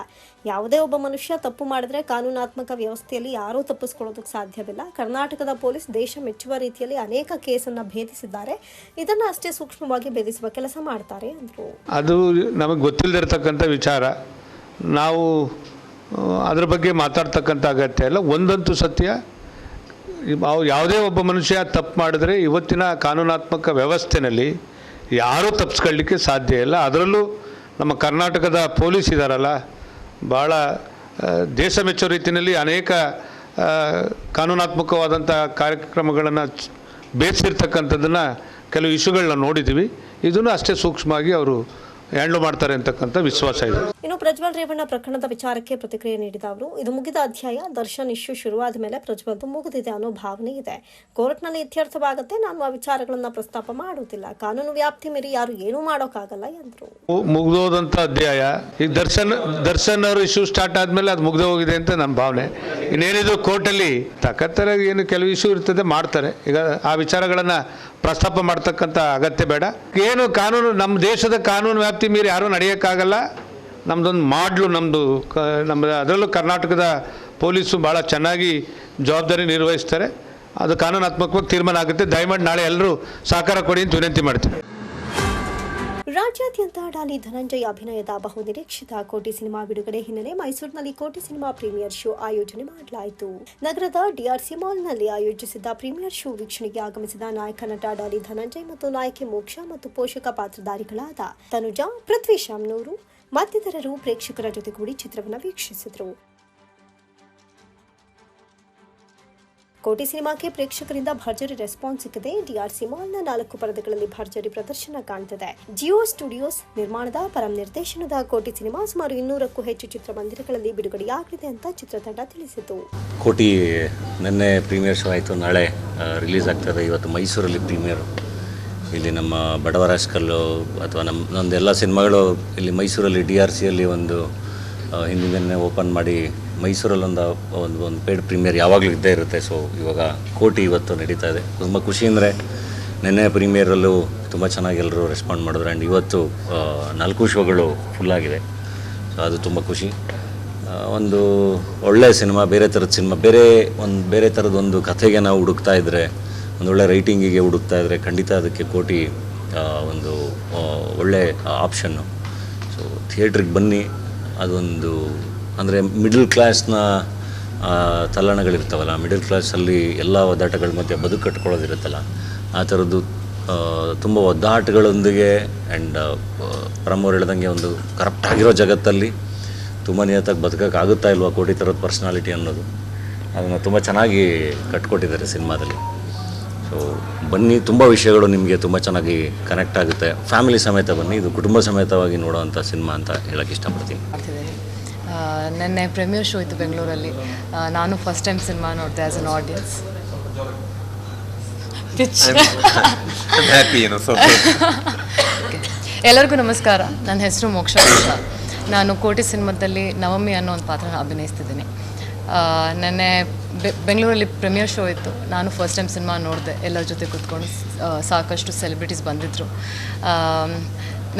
ಯಾವುದೇ ಒಬ್ಬ ಮನುಷ್ಯ ತಪ್ಪು ಮಾಡಿದ್ರೆ ಕಾನೂನಾತ್ಮಕ ವ್ಯವಸ್ಥೆಯಲ್ಲಿ ಯಾರೂ ತಪ್ಪಿಸ್ಕೊಳ್ಳೋದಕ್ಕೆ ಸಾಧ್ಯವಿಲ್ಲ. ಕರ್ನಾಟಕದ ಪೊಲೀಸ್ ದೇಶ ಮೆಚ್ಚುವ ರೀತಿಯಲ್ಲಿ ಅನೇಕ ಕೇಸನ್ನು ಭೇದಿಸಿದ್ದಾರೆ. ಇದನ್ನು ಅಷ್ಟೇ ಸೂಕ್ಷ್ಮವಾಗಿ ಭೇದಿಸುವ ಕೆಲಸ ಮಾಡ್ತಾರೆ ಅಂದರು. ಅದು ನಮಗೆ ಗೊತ್ತಿಲ್ಲದಿರತಕ್ಕಂಥ ವಿಚಾರ. ನಾವು ಅದರ ಅದ್ರ ಬಗ್ಗೆ ಮಾತಾಡ್ತಕ್ಕಂಥ ಅಗತ್ಯ ಇಲ್ಲ. ಒಂದಂತೂ ಸತ್ಯ ಅವು ಯಾವುದೇ ಒಬ್ಬ ಮನುಷ್ಯ ತಪ್ಪು ಮಾಡಿದ್ರೆ ಇವತ್ತಿನ ಕಾನೂನಾತ್ಮಕ ವ್ಯವಸ್ಥೆನಲ್ಲಿ ಯಾರೂ ತಪ್ಪಿಸ್ಕೊಳ್ಳಿಕ್ಕೆ ಸಾಧ್ಯ ಇಲ್ಲ. ಅದರಲ್ಲೂ ನಮ್ಮ ಕರ್ನಾಟಕದ ಪೊಲೀಸ್ ಇದ್ದಾರಲ್ಲ ಭಾಳ ದೇಶ ಮೆಚ್ಚುವ ರೀತಿಯಲ್ಲಿ ಅನೇಕ ಕಾನೂನಾತ್ಮಕವಾದಂಥ ಕಾರ್ಯಕ್ರಮಗಳನ್ನು ಬೇಸಿರ್ತಕ್ಕಂಥದ್ದನ್ನು ಕೆಲವು ಇಶ್ಯೂಗಳನ್ನ ನೋಡಿದ್ದೀವಿ ಇದನ್ನು ಅಷ್ಟೇ ಸೂಕ್ಷ್ಮವಾಗಿ ಅವರು ಹ್ಯಾಂಡ್ಲ್ ಮಾಡ್ತಾರೆ ಅಂತಕ್ಕಂಥ ವಿಶ್ವಾಸ ಇದೆ. ಇನ್ನು ಪ್ರಜ್ವಲ್ ರೇವಣ್ಣ ಪ್ರಕರಣದ ವಿಚಾರಕ್ಕೆ ಪ್ರತಿಕ್ರಿಯೆ ನೀಡಿದ ಅವರು ಇದು ಮುಗಿದ ಅಧ್ಯಾಯ ದರ್ಶನ್ ಇಶ್ಯೂ ಶುರುವಾದ ಮೇಲೆ ಪ್ರಜ್ವಲ್ದು ಮುಗಿದಿದೆ ಅನ್ನೋ ಭಾವನೆ ಇದೆ. ಕೋರ್ಟ್ನಲ್ಲಿ ಇತ್ಯರ್ಥವಾಗುತ್ತೆ ನಾನು ಆ ವಿಚಾರಗಳನ್ನ ಪ್ರಸ್ತಾಪ ಮಾಡುವುದಿಲ್ಲ. ಕಾನೂನು ವ್ಯಾಪ್ತಿ ಮೀರಿ ಯಾರು ಏನೂ ಮಾಡೋಕ್ಕಾಗಲ್ಲ ಎಂದರು. ಮುಗ್ದೋದಂತ ಅಧ್ಯಾಯ. ಈ ದರ್ಶನ್ ದರ್ಶನ್ ಅವರು ಇಶ್ಯೂ ಸ್ಟಾರ್ಟ್ ಆದ್ಮೇಲೆ ಅದು ಮುಗ್ದು ಹೋಗಿದೆ ಅಂತ ನಮ್ಮ ಭಾವನೆ. ಇನ್ನೇನಿದ್ರು ಕೋರ್ಟಲ್ಲಿ ತಕ್ಕತ್ತರ ಏನು ಕೆಲವು ಇಶ್ಯೂ ಇರ್ತದೆ ಮಾಡ್ತಾರೆ. ಈಗ ಆ ವಿಚಾರಗಳನ್ನು ಪ್ರಸ್ತಾಪ ಮಾಡ್ತಕ್ಕಂಥ ಅಗತ್ಯ ಬೇಡ. ಏನು ಕಾನೂನು, ನಮ್ಮ ದೇಶದ ಕಾನೂನು ವ್ಯಾಪ್ತಿ ಮೀರಿ ಯಾರೂ ನಡೆಯೋಕ್ಕಾಗಲ್ಲ. ನಮ್ಮದೊಂದು ಮಾಡ್ಲು ನಮ್ಮದು ಕ, ನಮ್ಮ ಅದರಲ್ಲೂ ಕರ್ನಾಟಕದ ಪೊಲೀಸು ಭಾಳ ಚೆನ್ನಾಗಿ ಜವಾಬ್ದಾರಿ ನಿರ್ವಹಿಸ್ತಾರೆ. ಅದು ಕಾನೂನಾತ್ಮಕವಾಗಿ ತೀರ್ಮಾನ ಆಗುತ್ತೆ. ದಯಮಾಡಿ ನಾಳೆ ಎಲ್ಲರೂ ಸಹಕಾರ ಕೊಡಿ ಅಂತ ವಿನಂತಿ ಮಾಡ್ತೀನಿ. ರಾಜ್ಯಾದ್ಯಂತ ಡಾಲಿ ಧನಂಜಯ್ ಅಭಿನಯದ ಬಹುನಿರೀಕ್ಷಿತ ಕೋಟಿ ಸಿನಿಮಾ ಬಿಡುಗಡೆ ಹಿನ್ನೆಲೆ ಮೈಸೂರಿನಲ್ಲಿ ಕೋಟಿ ಸಿನಿಮಾ ಪ್ರೀಮಿಯರ್ ಶೋ ಆಯೋಜನೆ ಮಾಡಲಾಯಿತು. ನಗರದ ಡಿಆರ್ಸಿ ಮಾಲ್ನಲ್ಲಿ ಆಯೋಜಿಸಿದ್ದ ಪ್ರೀಮಿಯರ್ ಶೋ ವೀಕ್ಷಣೆಗೆ ಆಗಮಿಸಿದ ನಾಯಕ ನಟ ಡಾಲಿ ಧನಂಜಯ್ ಮತ್ತು ನಾಯಕಿ ಮೋಕ್ಷ ಮತ್ತು ಪೋಷಕ ಪಾತ್ರಧಾರಿಗಳಾದ ತನುಜಾ, ಪೃಥ್ವಿ ಶಾಮ್ನೂರು ಮತ್ತಿತರರು ಪ್ರೇಕ್ಷಕರ ಜೊತೆಗೂಡಿ ಚಿತ್ರವನ್ನು ವೀಕ್ಷಿಸಿದರು. ಕೋಟಿ ಸಿನಿಮಾಕ್ಕೆ ಪ್ರೇಕ್ಷಕರಿಂದ ಭರ್ಜರಿ ರೆಸ್ಪಾನ್ಸ್ ಸಿಕ್ಕಿದೆ. ಡಿಆರ್ಸಿ ಮಾಲ್ನ ನಾಲ್ಕು ಪರದೆಗಳಲ್ಲಿ ಭರ್ಜರಿ ಪ್ರದರ್ಶನ ಕಾಣ್ತಿದೆ. ಜಿಯೋ ಸ್ಟುಡಿಯೋಸ್ ನಿರ್ಮಾಣದ ಪರಂ ನಿರ್ದೇಶನದ ಕೋಟಿ ಸಿನಿಮಾ ಸುಮಾರು ಇನ್ನೂರಕ್ಕೂ ಹೆಚ್ಚು ಚಿತ್ರಮಂದಿರಗಳಲ್ಲಿ ಬಿಡುಗಡೆಯಾಗಲಿದೆ ಅಂತ ಚಿತ್ರತಂಡ ತಿಳಿಸಿತು. ಕೋಟಿ ನಿನ್ನೆ ಪ್ರೀಮಿಯರ್ ಶೋ ಆಯಿತು. ನಾಳೆ ರಿಲೀಸ್ ಆಗ್ತದೆ. ಇವತ್ತು ಮೈಸೂರಲ್ಲಿ ಪ್ರೀಮಿಯರ್. ಇಲ್ಲಿ ನಮ್ಮ ಬಡವರಾಜ್ಕಲ್ಲು ಅಥವಾ ನಮ್ಮ ನಮ್ಮದೆಲ್ಲ ಸಿನಿಮಾಗಳು ಇಲ್ಲಿ ಮೈಸೂರಲ್ಲಿ ಡಿ ಆರ್ ಸಿಯಲ್ಲಿ ಒಂದು ಹಿಂದಿನ ಓಪನ್ ಮಾಡಿ ಮೈಸೂರಲ್ಲಿ ಒಂದು ಒಂದು ಪೇಡ್ ಪ್ರೀಮಿಯರ್ ಯಾವಾಗಲೂ ಇದ್ದೇ ಇರುತ್ತೆ. ಸೊ ಇವಾಗ ಕೋಟಿ ಇವತ್ತು ನಡೀತಾ ಇದೆ. ತುಂಬ ಖುಷಿ ಅಂದರೆ ನಿನ್ನೆ ಪ್ರೀಮಿಯರಲ್ಲೂ ತುಂಬ ಚೆನ್ನಾಗಿ ಎಲ್ಲರೂ ರೆಸ್ಪಾಂಡ್ ಮಾಡಿದ್ರು. ಆ್ಯಂಡ್ ಇವತ್ತು ನಾಲ್ಕು ಶೋಗಳು ಫುಲ್ಲಾಗಿದೆ ಸೊ ಅದು ತುಂಬ ಖುಷಿ. ಒಂದು ಒಳ್ಳೆಯ ಸಿನಿಮಾ, ಬೇರೆ ಥರದ ಸಿನಿಮಾ, ಬೇರೆ ಒಂದು, ಬೇರೆ ಥರದ ಒಂದು ಕಥೆಗೆ ನಾವು ಹುಡುಕ್ತಾ ಇದ್ದರೆ ಒಂದು ಒಳ್ಳೆ ರೈಟಿಂಗಿಗೆ ಹುಡುಕ್ತಾ ಇದ್ದರೆ ಖಂಡಿತ ಅದಕ್ಕೆ ಕೋಟಿ ಒಂದು ಒಳ್ಳೆ ಆಪ್ಷನ್ನು ಸೊ ಥಿಯೇಟ್ರಿಗೆ ಬನ್ನಿ. ಅದೊಂದು ಅಂದರೆ ಮಿಡಲ್ ಕ್ಲಾಸ್ನ ತಲ್ಲಣಗಳಿರ್ತಾವಲ್ಲ ಮಿಡಲ್ ಕ್ಲಾಸಲ್ಲಿ ಎಲ್ಲ ಒದ್ದಾಟಗಳ ಮಧ್ಯೆ ಬದುಕು ಕಟ್ಕೊಳ್ಳೋದಿರುತ್ತಲ್ಲ, ಆ ಥರದ್ದು ತುಂಬ ಒದ್ದಾಟಗಳೊಂದಿಗೆ ಆ್ಯಂಡ್ ಪರಮವ್ರು ಹೇಳ್ದಂಗೆ ಒಂದು ಕರಪ್ಟ್ ಆಗಿರೋ ಜಗತ್ತಲ್ಲಿ ತುಂಬ ನಿಯತ್ತಾಗಿ ಬದುಕೋಕ್ಕಾಗುತ್ತಾ ಇಲ್ವಾ ಕೋಟಿ ಥರದ ಪರ್ಸ್ನಾಲಿಟಿ ಅನ್ನೋದು. ಅದನ್ನು ತುಂಬ ಚೆನ್ನಾಗಿ ಕಟ್ಕೊಟ್ಟಿದ್ದಾರೆ ಸಿನಿಮಾದಲ್ಲಿ. ಸೊ ಬನ್ನಿ, ತುಂಬ ವಿಷಯಗಳು ನಿಮಗೆ ತುಂಬ ಚೆನ್ನಾಗಿ ಕನೆಕ್ಟ್ ಆಗುತ್ತೆ. ಫ್ಯಾಮಿಲಿ ಸಮೇತ ಬನ್ನಿ, ಇದು ಕುಟುಂಬ ಸಮೇತವಾಗಿ ನೋಡೋವಂಥ ಸಿನಿಮಾ ಅಂತ ಹೇಳೋಕ್ಕೆ ಇಷ್ಟಪಡ್ತೀನಿ. ನೆನ್ನೆ ಪ್ರೀಮಿಯರ್ ಶೋ ಇತ್ತು ಬೆಂಗಳೂರಲ್ಲಿ. ನಾನು ಫಸ್ಟ್ ಟೈಮ್ ಸಿನಿಮಾ ನೋಡಿದೆ ಆ್ಯಸ್ ಅನ್ ಆಡಿಯನ್ಸ್ ಎಲ್ಲರಿಗೂ ನಮಸ್ಕಾರ. ನನ್ನ ಹೆಸರು ಮೋಕ್ಷ ನಾನು ಕೋಟಿ ಸಿನಿಮಾದಲ್ಲಿ ನವಮಿ ಅನ್ನೋ ಒಂದು ಪಾತ್ರ ಅಭಿನಯಿಸ್ತಿದ್ದೀನಿ. ನೆನ್ನೆ ಬೆಂಗಳೂರಲ್ಲಿ ಪ್ರೀಮಿಯರ್ ಶೋ ಇತ್ತು. ನಾನು ಫಸ್ಟ್ ಟೈಮ್ ಸಿನಿಮಾ ನೋಡಿದೆ. ಎಲ್ಲರ ಜೊತೆ ಕೂತ್ಕೊಂಡು ಸಾಕಷ್ಟು ಸೆಲೆಬ್ರಿಟೀಸ್ ಬಂದಿದ್ದರು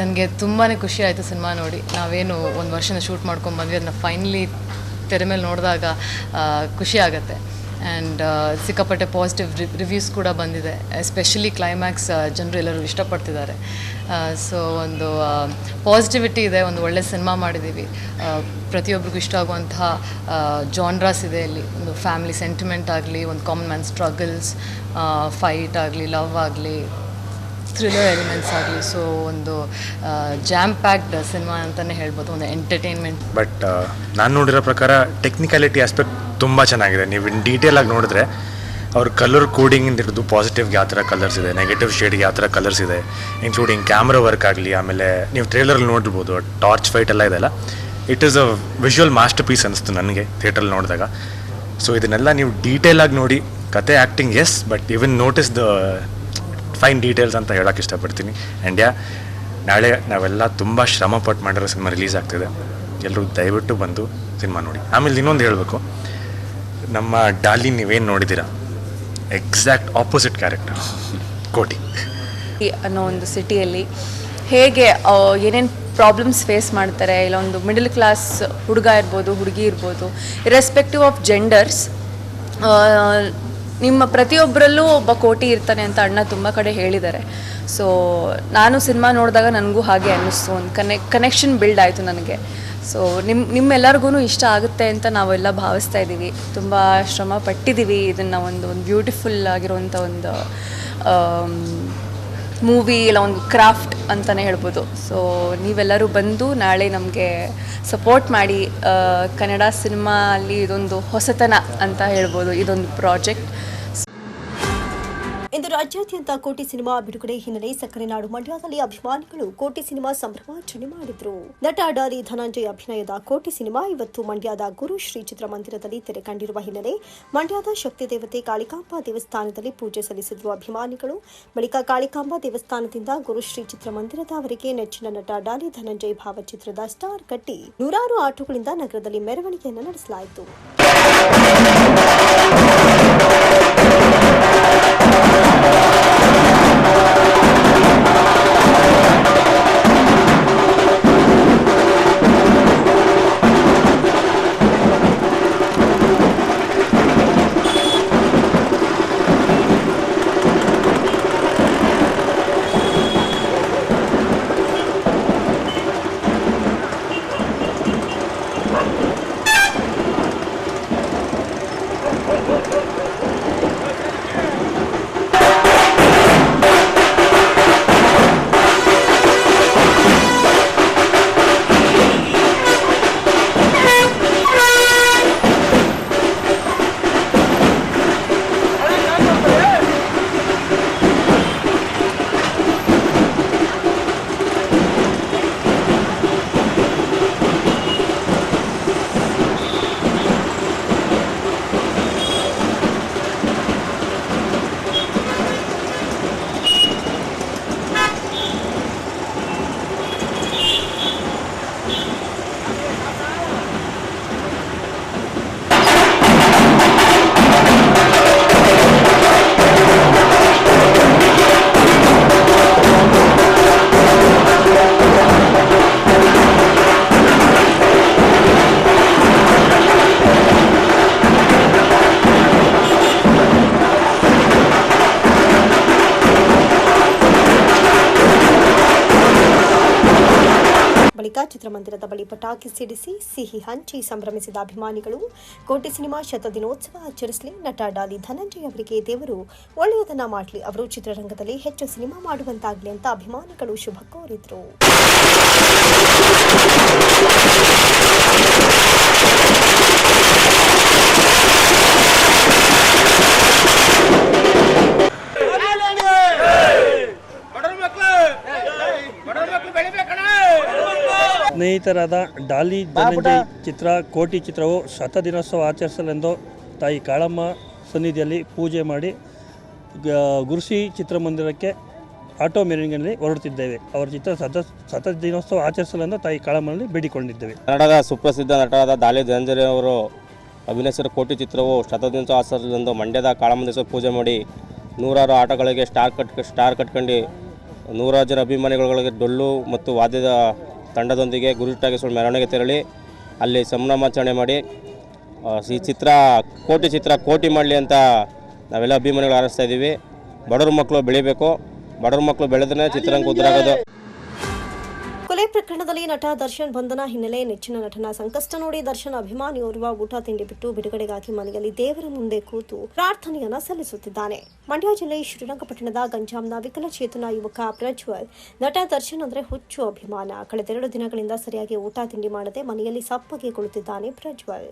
ನನಗೆ ತುಂಬಾ ಖುಷಿ ಆಯಿತು ಸಿನಿಮಾ ನೋಡಿ. ನಾವೇನು ಒಂದು ವರ್ಷನ ಶೂಟ್ ಮಾಡ್ಕೊಂಡು ಬಂದ್ವಿ ಅದನ್ನ ಫೈನಲಿ ತೆರೆ ಮೇಲೆ ನೋಡಿದಾಗ ಖುಷಿ ಆಗುತ್ತೆ. ಆ್ಯಂಡ್ ಸಿಕ್ಕಾಪಟ್ಟೆ ಪಾಸಿಟಿವ್ ರಿವ್ಯೂಸ್ ಕೂಡ ಬಂದಿದೆ. ಎಸ್ಪೆಷಲಿ ಕ್ಲೈಮ್ಯಾಕ್ಸ್ ಜನರು ಎಲ್ಲರೂ ಇಷ್ಟಪಡ್ತಿದ್ದಾರೆ. ಸೊ ಒಂದು ಪಾಸಿಟಿವಿಟಿ ಇದೆ, ಒಂದು ಒಳ್ಳೆ ಸಿನಿಮಾ ಮಾಡಿದ್ದೀವಿ ಪ್ರತಿಯೊಬ್ಬರಿಗೂ ಇಷ್ಟ ಆಗುವಂತಹ ಜಾನ್ರಾಸ್ ಇದೆ ಇಲ್ಲಿ ಒಂದು ಫ್ಯಾಮಿಲಿ ಸೆಂಟಿಮೆಂಟ್ ಆಗಲಿ, ಒಂದು ಕಾಮನ್ ಮ್ಯಾನ್ ಸ್ಟ್ರಗಲ್ಸ್ ಫೈಟ್ ಆಗಲಿ ಲವ್ ಆಗಲಿ ಥ್ರಿಲ್ಲರ್ ಎಲಿಮೆಂಟ್ಸ್ ಆಗಲಿ. ಸೊ ಒಂದು ಜಾಮ್ ಪ್ಯಾಕ್ಡ್ ಸಿನಿಮಾ ಅಂತಲೇ ಹೇಳ್ಬೋದು, ಒಂದು ಎಂಟರ್ಟೈನ್ಮೆಂಟ್ ಬಟ್ ನಾನು ನೋಡಿರೋ ಪ್ರಕಾರ ಟೆಕ್ನಿಕಾಲಿಟಿ ಆಸ್ಪೆಕ್ಟ್ ತುಂಬ ಚೆನ್ನಾಗಿದೆ. ನೀವು ಇನ್ ಡೀಟೇಲ್ ಆಗಿ ನೋಡಿದ್ರೆ ಅವ್ರ ಕಲರ್ ಕೋಡಿಂಗ್ ಹಿಡಿದು ಪಾಸಿಟಿವ್ಗೆ ಯಾವ ಥರ ಕಲರ್ಸ್ ಇದೆ ನೆಗೆಟಿವ್ ಶೇಡ್ಗೆ ಯಾವ ಥರ ಕಲರ್ಸ್ ಇದೆ ಇನ್ಕ್ಲೂಡಿಂಗ್ ಕ್ಯಾಮ್ರಾ ವರ್ಕ್ ಆಗಲಿ, ಆಮೇಲೆ ನೀವು ಟ್ರೇಲರಲ್ಲಿ ನೋಡಿರ್ಬೋದು ಟಾರ್ಚ್ ಫೈಟ್ ಎಲ್ಲ ಇದೆಲ್ಲ it is a visual masterpiece ಅನಿಸ್ತು ನನಗೆ ಥಿಯೇಟ್ರಲ್ಲಿ ನೋಡಿದಾಗ. ಸೊ ಇದನ್ನೆಲ್ಲ ನೀವು ಡೀಟೇಲ್ ಆಗಿ ನೋಡಿ, ಕತೆ acting yes but even notice the fine details ಅಂತ ಹೇಳೋಕೆ ಇಷ್ಟಪಡ್ತೀನಿ. ಆ್ಯಂಡ್ ಯಾ ನಾಳೆ ನಾವೆಲ್ಲ ತುಂಬ ಶ್ರಮಪಟ್ಟು ಮಾಡಿರೋ ಸಿನಿಮಾ ರಿಲೀಸ್ ಆಗ್ತಿದೆ. ಎಲ್ಲರೂ ದಯವಿಟ್ಟು ಬಂದು ಸಿನಿಮಾ ನೋಡಿ. ಆಮೇಲೆ ಇನ್ನೊಂದು ಹೇಳಬೇಕು. ನಮ್ಮ ಡಾಲಿ, ನೀವೇನು ನೋಡಿದ್ದೀರಾ? ಎಕ್ಸಾಕ್ಟ್ ಆಪೋಸಿಟ್ ಕ್ಯಾರೆಕ್ಟರ್ ಕೋಟಿ ಅನ್ನೋ ಒಂದು ಸಿಟಿಯಲ್ಲಿ ಹೇಗೆ ಏನೇನು ಪ್ರಾಬ್ಲಮ್ಸ್ ಫೇಸ್ ಮಾಡ್ತಾರೆ, ಇಲ್ಲ ಒಂದು ಮಿಡಲ್ ಕ್ಲಾಸ್ ಹುಡುಗ ಇರ್ಬೋದು, ಹುಡುಗಿ ಇರ್ಬೋದು ಇರೆಸ್ಪೆಕ್ಟಿವ್ ಆಫ್ ಜೆಂಡರ್ಸ್ ನಿಮ್ಮ ಪ್ರತಿಯೊಬ್ಬರಲ್ಲೂ ಒಬ್ಬ ಕೋಟಿ ಇರ್ತಾನೆ ಅಂತ ಅಣ್ಣ ತುಂಬ ಕಡೆ ಹೇಳಿದ್ದಾರೆ. ಸೊ ನಾನು ಸಿನಿಮಾ ನೋಡಿದಾಗ ನನಗೂ ಹಾಗೆ ಅನ್ನಿಸ್ತು. ಒಂದು ಕನೆ ಕನೆಕ್ಷನ್ ಬಿಲ್ಡ್ ಆಯಿತು ನನಗೆ. ಸೊ ನಿಮ್ಮ ನಿಮ್ಮೆಲ್ಲರಿಗೂ ಇಷ್ಟ ಆಗುತ್ತೆ ಅಂತ ನಾವೆಲ್ಲ ಭಾವಿಸ್ತಾ ಇದ್ದೀವಿ. ತುಂಬ ಶ್ರಮ ಪಟ್ಟಿದ್ದೀವಿ. ಇದನ್ನು ಒಂದು ಒಂದು ಬ್ಯೂಟಿಫುಲ್ ಆಗಿರುವಂಥ ಒಂದು ಮೂವಿ ಇಲ್ಲ ಒಂದು ಕ್ರಾಫ್ಟ್ ಅಂತಲೇ ಹೇಳ್ಬೋದು. ಸೊ ನೀವೆಲ್ಲರೂ ಬಂದು ನಾಳೆ ನಮಗೆ ಸಪೋರ್ಟ್ ಮಾಡಿ ಕನ್ನಡ ಸಿನಿಮಾ ಅಲ್ಲಿ ಇದೊಂದು ಹೊಸತನ ಅಂತ ಹೇಳ್ಬೋದು. ಇದೊಂದು ಪ್ರಾಜೆಕ್ಟ್ ಇಂದು ರಾಜ್ಯಾದ್ಯಂತ ಕೋಟಿ ಸಿನಿಮಾ ಬಿಡುಗಡೆ ಹಿನ್ನೆಲೆ ಸಕ್ಕರೆ ನಾಡು ಮಂಡ್ಯದಲ್ಲಿ ಅಭಿಮಾನಿಗಳು ಕೋಟಿ ಸಿನಿಮಾ ಸಂಭ್ರಮಾಚರಣೆ ಮಾಡಿದ್ರು. ನಟ ಡಾಲಿ ಧನಂಜಯ್ ಅಭಿನಯದ ಕೋಟಿ ಸಿನಿಮಾ ಇವತ್ತು ಮಂಡ್ಯದ ಗುರು ಶ್ರೀ ಚಿತ್ರಮಂದಿರದಲ್ಲಿ ತೆರೆ ಕಂಡಿರುವ ಹಿನ್ನೆಲೆ ಮಂಡ್ಯದ ಶಕ್ತಿ ದೇವತೆ ಕಾಳಿಕಾಂಬಾ ದೇವಸ್ಥಾನದಲ್ಲಿ ಪೂಜೆ ಸಲ್ಲಿಸಿದ್ರು ಅಭಿಮಾನಿಗಳು. ಬಳಿಕ ಕಾಳಿಕಾಂಬಾ ದೇವಸ್ಥಾನದಿಂದ ಗುರುಶ್ರೀ ಚಿತ್ರಮಂದಿರದವರೆಗೆ ನೆಚ್ಚಿನ ನಟ ಡಾಲಿ ಧನಂಜಯ್ ಭಾವಚಿತ್ರದ ಸ್ಟಾರ್ ಕಟ್ಟಿ ನೂರಾರು ಆಟೋಗಳಿಂದ ನಗರದಲ್ಲಿ ಮೆರವಣಿಗೆಯನ್ನು ನಡೆಸಲಾಯಿತು. ಬಳಿಕ ಚಿತ್ರಮಂದಿರದ ಬಳಿ ಪಟಾಕಿ ಸಿಡಿಸಿ ಸಿಹಿ ಹಂಚಿ ಸಂಭ್ರಮಿಸಿದ ಅಭಿಮಾನಿಗಳು. ಕೋಟಿ ಸಿನಿಮಾ ಶತದಿನೋತ್ಸವ ಆಚರಿಸಲಿ ನಟ ಡಾಲಿ ಧನಂಜಯ ಅವರಿಗೆ ದೇವರು. ಒಳ್ಳೆಯದನ್ನ ಮಾಡಲಿ ಅವರು ಚಿತ್ರರಂಗದಲ್ಲಿ ಹೆಚ್ಚು ಸಿನಿಮಾ ಮಾಡುವಂತಾಗಲಿ ಅಂತ ಅಭಿಮಾನಿಗಳು ಶುಭ ಕೋರಿದ್ರು. ಸ್ನೇಹಿತರಾದ ಡಾಲಿ ಧನಂಜಯ್ ಚಿತ್ರ ಕೋಟಿ ಚಿತ್ರವು ಶತದಿನೋತ್ಸವ ಆಚರಿಸಲೆಂದು ತಾಯಿ ಕಾಳಮ್ಮ ಸನ್ನಿಧಿಯಲ್ಲಿ ಪೂಜೆ ಮಾಡಿ ಗುರುಸಿ ಚಿತ್ರಮಂದಿರಕ್ಕೆ ಆಟೋ ಮೆರವಣಿಗೆಯಲ್ಲಿ ಹೊರಡುತ್ತಿದ್ದೇವೆ. ಅವರ ಚಿತ್ರ ಸತ ಶತದಿನೋತ್ಸವ ಆಚರಿಸಲೆಂದು ತಾಯಿ ಕಾಳಮ್ಮನಲ್ಲಿ ಬೇಡಿಕೊಂಡಿದ್ದೇವೆ. ಕನ್ನಡದ ಸುಪ್ರಸಿದ್ಧ ನಟರಾದ ಡಾಲಿ ಧನಂಜಯ ಅವರು ಅಭಿನಯಿಸಿದ ಕೋಟಿ ಚಿತ್ರವು ಶತದಿನೋತ್ಸವ ಆಚರಿಸಲೆಂದು ಮಂಡ್ಯದ ಕಾಳಮಂದೇಶ್ವರ ಪೂಜೆ ಮಾಡಿ ನೂರಾರು ಆಟಗಳಿಗೆ ಸ್ಟಾರ್ ಕಟ್ ಸ್ಟಾರ್ ಕಟ್ಕೊಂಡು ನೂರಾರು ಜನ ಅಭಿಮಾನಿಗಳಿಗೆ ಡೊಳ್ಳು ಮತ್ತು ವಾದ್ಯದ ತಂಡದೊಂದಿಗೆ ಗುರುಟಾಗಿಸುವ ಮೆರವಣಿಗೆ ತೆರಳಿ ಅಲ್ಲಿ ಸಂಭ್ರಮಾಚರಣೆ ಮಾಡಿ ಈ ಚಿತ್ರ, ಕೋಟಿ ಚಿತ್ರ ಕೋಟಿ ಮಾಡಲಿ ಅಂತ ನಾವೆಲ್ಲ ಅಭಿಮಾನಿಗಳು ಆರಿಸ್ತಾ ಇದ್ದೀವಿ ಬಡವ್ರ ಮಕ್ಕಳು ಬೆಳಿಬೇಕು. ಬಡವ್ರ ಮಕ್ಕಳು ಬೆಳೆದ್ರೆ ಚಿತ್ರರಂಗ ಉದ್ರಾಗೋದು. ಕೊಲೆ ಪ್ರಕರಣದಲ್ಲಿ ನಟ ದರ್ಶನ್ ಬಂಧನ ಹಿನ್ನೆಲೆ ನೆಚ್ಚಿನ ನಟನ ಸಂಕಷ್ಟ ನೋಡಿ ದರ್ಶನ್ ಅಭಿಮಾನಿಯೋರ್ವ ಊಟ ತಿಂಡಿ ಬಿಟ್ಟು ಬಿಡುಗಡೆಗಾಗಿ ಮನೆಯಲ್ಲಿ ದೇವರ ಮುಂದೆ ಕೂತು ಪ್ರಾರ್ಥನೆಯನ್ನ ಸಲ್ಲಿಸುತ್ತಿದ್ದಾನೆ. ಮಂಡ್ಯ ಜಿಲ್ಲೆ ಶ್ರೀರಂಗಪಟ್ಟಣದ ಗಂಜಾಂನ ವಿಕಲಚೇತನ ಯುವಕ ಪ್ರಜ್ವಲ್ ನಟ ದರ್ಶನ್ ಅಂದ್ರೆ ಹುಚ್ಚು ಅಭಿಮಾನ. ಕಳೆದೆರಡು ದಿನಗಳಿಂದ ಸರಿಯಾಗಿ ಊಟ ತಿಂಡಿ ಮಾಡದೆ ಮನೆಯಲ್ಲಿ ಸಪ್ಪಗೆ ಕುಳಿತಿದ್ದಾನೆ ಪ್ರಜ್ವಲ್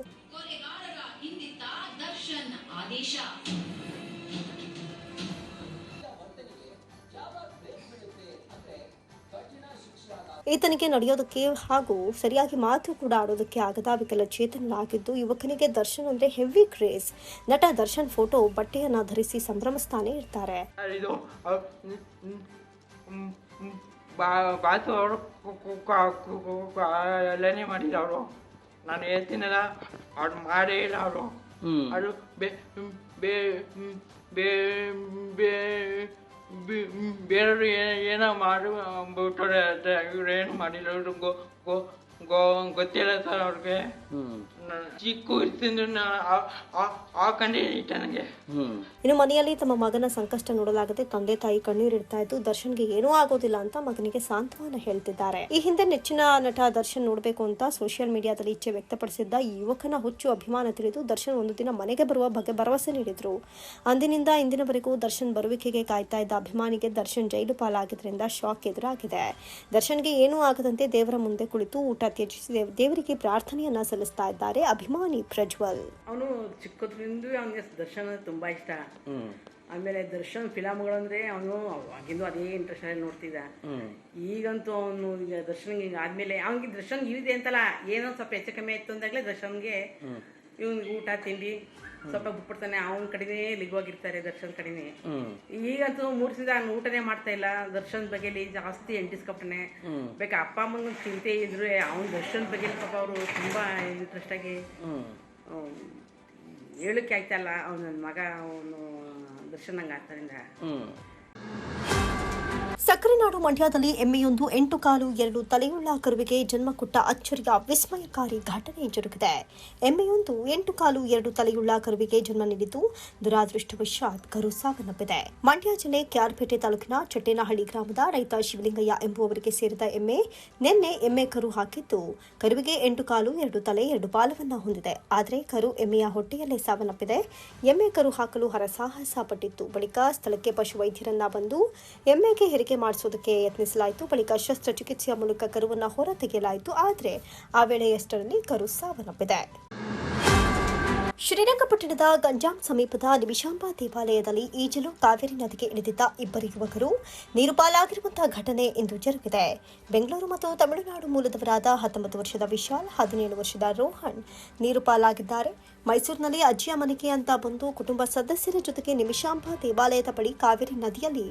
ಈತನಿಗೆ ನಡೆಯೋದಕ್ಕೆ ಹಾಗೂ ಸರಿಯಾಗಿ ಮಾತು ಕೂಡ ಆಡೋದಕ್ಕೆ ಆಗದ ವಿಕಲಚೇತನನಾಗಿದ್ದು ಯುವಕನಿಗೆ ದರ್ಶನ್ ಅಂದ್ರೆ ಹೆವಿ ಕ್ರೇಜ್. ನಟ ದರ್ಶನ್ ಫೋಟೋ ಬಟ್ಟೆಯನ್ನ ಧರಿಸಿ ಸಂಭ್ರಮಿಸ್ತಾನೆ ಇರ್ತಾರೆ ಮಾಡಿಲ್ಲ ಅವರು ನಾನು ಹೇಳ್ತೀನಲ್ಲ ಅವ್ರು ಮಾಡೇ ಇಲ್ಲ ಅವರು. ಅದು ಬೇ ಬೇ ಬೇ- ಬೇರೆಯವ್ರು ಏನೋ ಮಾಡಿ ಬಿಟ್ಟರೆ ಇವ್ರು ಏನು ಮಾಡಿಲ್ಲ ಗೊ ಗೊ ಗೊ ಗೊತ್ತಿಲ್ಲ ಸರ್ ಅವ್ರಿಗೆ. ನಾನು ಚಿಕ್ಕ ವಯಸ್ಸಿಂದ ಆ- ಆ- ಆ ಕಂಡೇ ಇಟ್ಟ ನನಗೆ. ಇನ್ನು ಮನೆಯಲ್ಲಿ ತಮ್ಮ ಮಗನ ಸಂಕಷ್ಟ ನೋಡಲಾಗದೆ ತಂದೆ ತಾಯಿ ಕಣ್ಣೀರಿಡ್ತಾ ಇದ್ದು ದರ್ಶನ್ಗೆ ಏನೂ ಆಗೋದಿಲ್ಲ ಅಂತ ಮಗನಿಗೆ ಸಾಂತ್ವನ ಹೇಳ್ತಿದ್ದಾರೆ. ಈ ಹಿಂದೆ ನೆಚ್ಚಿನ ನಟ ದರ್ಶನ್ ನೋಡಬೇಕು ಅಂತ ಸೋಷಿಯಲ್ ಮೀಡಿಯಾದಲ್ಲಿ ಇಚ್ಛೆ ವ್ಯಕ್ತಪಡಿಸಿದ್ದ ಈ ಯುವಕನ ಹುಚ್ಚು ಅಭಿಮಾನ ತಿಳಿದು ದರ್ಶನ್ ಒಂದು ದಿನ ಮನೆಗೆ ಬರುವ ಬಗ್ಗೆ ಭರವಸೆ ನೀಡಿದ್ರು. ಅಂದಿನಿಂದ ಇಂದಿನವರೆಗೂ ದರ್ಶನ್ ಬರುವಿಕೆಗೆ ಕಾಯ್ತಾ ಇದ್ದ ಅಭಿಮಾನಿಗೆ ದರ್ಶನ್ ಜೈಲು ಪಾಲಾಗಿದ್ದರಿಂದ ಶಾಕ್ ಎದುರಾಗಿದೆ. ದರ್ಶನ್ಗೆ ಏನೂ ಆಗದಂತೆ ದೇವರ ಮುಂದೆ ಕುಳಿತು ಊಟ ತ್ಯಜಿಸಿ ದೇವರಿಗೆ ಪ್ರಾರ್ಥನೆಯನ್ನ ಸಲ್ಲಿಸ್ತಾ ಇದ್ದಾರೆ. ಅಭಿಮಾನಿ ಪ್ರಜ್ವಲ್. ಅವನು ಚಿಕ್ಕದ್ರಿಂದ ಅವನಿಗೆ ದರ್ಶನ ತುಂಬಾ ತುಂಬ ಇಷ್ಟ ಆಮೇಲೆ ದರ್ಶನ್ ಫಿಲಮ್ಗಳಂದ್ರೆ ಅವನು ಆಗಿಂದು ಅದೇ ಇಂಟ್ರೆಸ್ಟ್ ಅಲ್ಲಿ ನೋಡ್ತಿದ್ದ. ಈಗಂತೂ ಅವನು ಈಗ ದರ್ಶನ್ ಹಿಂಗ ಆದ್ಮೇಲೆ ಅವನಿಗೆ ದರ್ಶನ್ ಇದೆ ಅಂತಲ್ಲ ಏನೋ ಸ್ವಲ್ಪ ಹೆಚ್ಚು ಕಮ್ಮಿ ಆಯ್ತು ಅಂದಾಗಲೇ ದರ್ಶನ್ಗೆ ಇವನ್ ಊಟ ತಿಂಡಿ ಸ್ವಲ್ಪ ಬಿಟ್ಬಿಡ್ತಾನೆ ಅವನ ಕಡೆನೇ ಲಿಗುವಾಗಿರ್ತಾರೆ ದರ್ಶನ್ ಕಡೆನೇ. ಈಗಂತೂ ಮೂರ್ಸಿದ ದಿವಸ ಅವ್ನು ಊಟನೇ ಮಾಡ್ತಾ ಇಲ್ಲ ದರ್ಶನ್ ಬಗ್ಗೆಲಿ ಜಾಸ್ತಿ ಎಂಟಿಸ್ಕೊಬಿಟ್ಟಾನೆ ಬೇಕಾ ಅಪ್ಪ ಅಮ್ಮನ ಚಿಂತೆ ಇದ್ರು ಅವ್ನ ದರ್ಶನ್ ಬಗ್ಗೆ ಪಾಪ ಅವರು ತುಂಬಾ ಇಂಟ್ರೆಸ್ಟ್ ಆಗಿ ಹೇಳಕ್ಕೆ ಆಯ್ತಲ್ಲ ಅವನ ಮಗ ಅವನು ದರ್ಶನ್ ಹಂಗ ಆಗ್ತಾರಿಂದ ಸಕ್ಕರೆ ನಾಡು ಮಂಡ್ಯದಲ್ಲಿ ಎಮ್ಮೆಯೊಂದು ಎಂಟು ಕಾಲು ಎರಡು ತಲೆಯುಳ್ಳ ಕರುವಿಗೆ ಜನ್ಮ ಕೊಟ್ಟ ಅಚ್ಚರಿಯ ವಿಸ್ಮಯಕಾರಿ ಘಟನೆ ಜರುಗಿದೆ. ಎಮ್ಮೆಯೊಂದು ಎಂಟು ಕಾಲು ಎರಡು ತಲೆಯುಳ್ಳ ಕರುವಿಗೆ ಜನ್ಮ ನೀಡಿದ್ದು ದುರಾದೃಷ್ಟವಶಾತ್ ಕರು ಸಾವನ್ನಪ್ಪಿದೆ. ಮಂಡ್ಯ ಜಿಲ್ಲೆ ಕ್ಯಾರ್ಪೇಟೆ ತಾಲೂಕಿನ ಚಟ್ಟೇನಹಳ್ಳಿ ಗ್ರಾಮದ ರೈತ ಶಿವಲಿಂಗಯ್ಯ ಎಂಬುವವರಿಗೆ ಸೇರಿದ ಎಮ್ಮೆ ನಿನ್ನೆ ಎಮ್ಮೆ ಕರು ಹಾಕಿದ್ದು, ಕರುವಿಗೆ ಎಂಟು ಕಾಲು ಎರಡು ತಲೆ ಎರಡು ಬಾಲವನ್ನ ಹೊಂದಿದೆ. ಆದರೆ ಕರು ಎಮ್ಮೆಯ ಹೊಟ್ಟೆಯಲ್ಲೇ ಸಾವನ್ನಪ್ಪಿದೆ. ಎಮ್ಮೆ ಕರು ಹಾಕಲು ಹರಸಾಹಸ ಪಟ್ಟಿತ್ತು. ಬಳಿಕ ಸ್ಥಳಕ್ಕೆ ಪಶುವೈದ್ಯರನ್ನ ಬಂದು ಎಮ್ಮೆಗೆ ಹೆರಿಗೆ ಮಾಡಿಸೋದಕ್ಕೆ ಯತ್ನಿಸಲಾಯಿತು. ಬಳಿಕ ಶಸ್ತ್ರಚಿಕಿತ್ಸೆಯ ಮೂಲಕ ಕರುವನ್ನು ಹೊರ ತೆಗೆಯಲಾಯಿತು ಆದರೆ ಆ ವೇಳೆಯಷ್ಟರಲ್ಲಿ ಕರು ಸಾವನ್ನಪ್ಪಿದೆ. ಶ್ರೀರಂಗಪಟ್ಟಣದ ಗಂಜಾಂ ಸಮೀಪದ ನಿಮಿಷಾಂಬ ದೇವಾಲಯದಲ್ಲಿ ಈಜಲು ಕಾವೇರಿ ನದಿಗೆ ಇಳಿದಿದ್ದ ಇಬ್ಬರು ಯುವಕರು ನೀರು ಪಾಲಾಗಿರುವಂತಹ ಘಟನೆ ಇಂದು ಜರುಗಿದೆ. ಬೆಂಗಳೂರು ಮತ್ತು ತಮಿಳುನಾಡು ಮೂಲದವರಾದ ಹತ್ತೊಂಬತ್ತು ವರ್ಷದ ವಿಶಾಲ್, ಹದಿನೇಳು ವರ್ಷದ ರೋಹನ್ ನೀರುಪಾಲಾಗಿದ್ದಾರೆ ಮೈಸೂರಿನಲ್ಲಿ ಅಜ್ಜಿಯ ಮನೆಗೆ ಅಂತ ಬಂದು ಕುಟುಂಬ ಸದಸ್ಯರ ಜೊತೆಗೆ ನಿಮಿಷಾಂಬ ದೇವಾಲಯದ ಬಳಿ ಕಾವೇರಿ ನದಿಯಲ್ಲಿ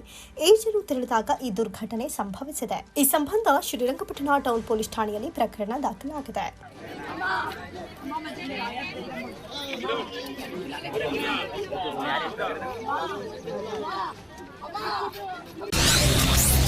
ಈಜಲು ತೆರಳಿದಾಗ ಈ ದುರ್ಘಟನೆ ಸಂಭವಿಸಿದೆ. ಈ ಸಂಬಂಧ ಶ್ರೀರಂಗಪಟ್ಟಣ ಟೌನ್ ಪೊಲೀಸ್ ಠಾಣೆಯಲ್ಲಿ ಪ್ರಕರಣ ದಾಖಲಾಗಿದೆ. ¡Vamos! ¡Vamos!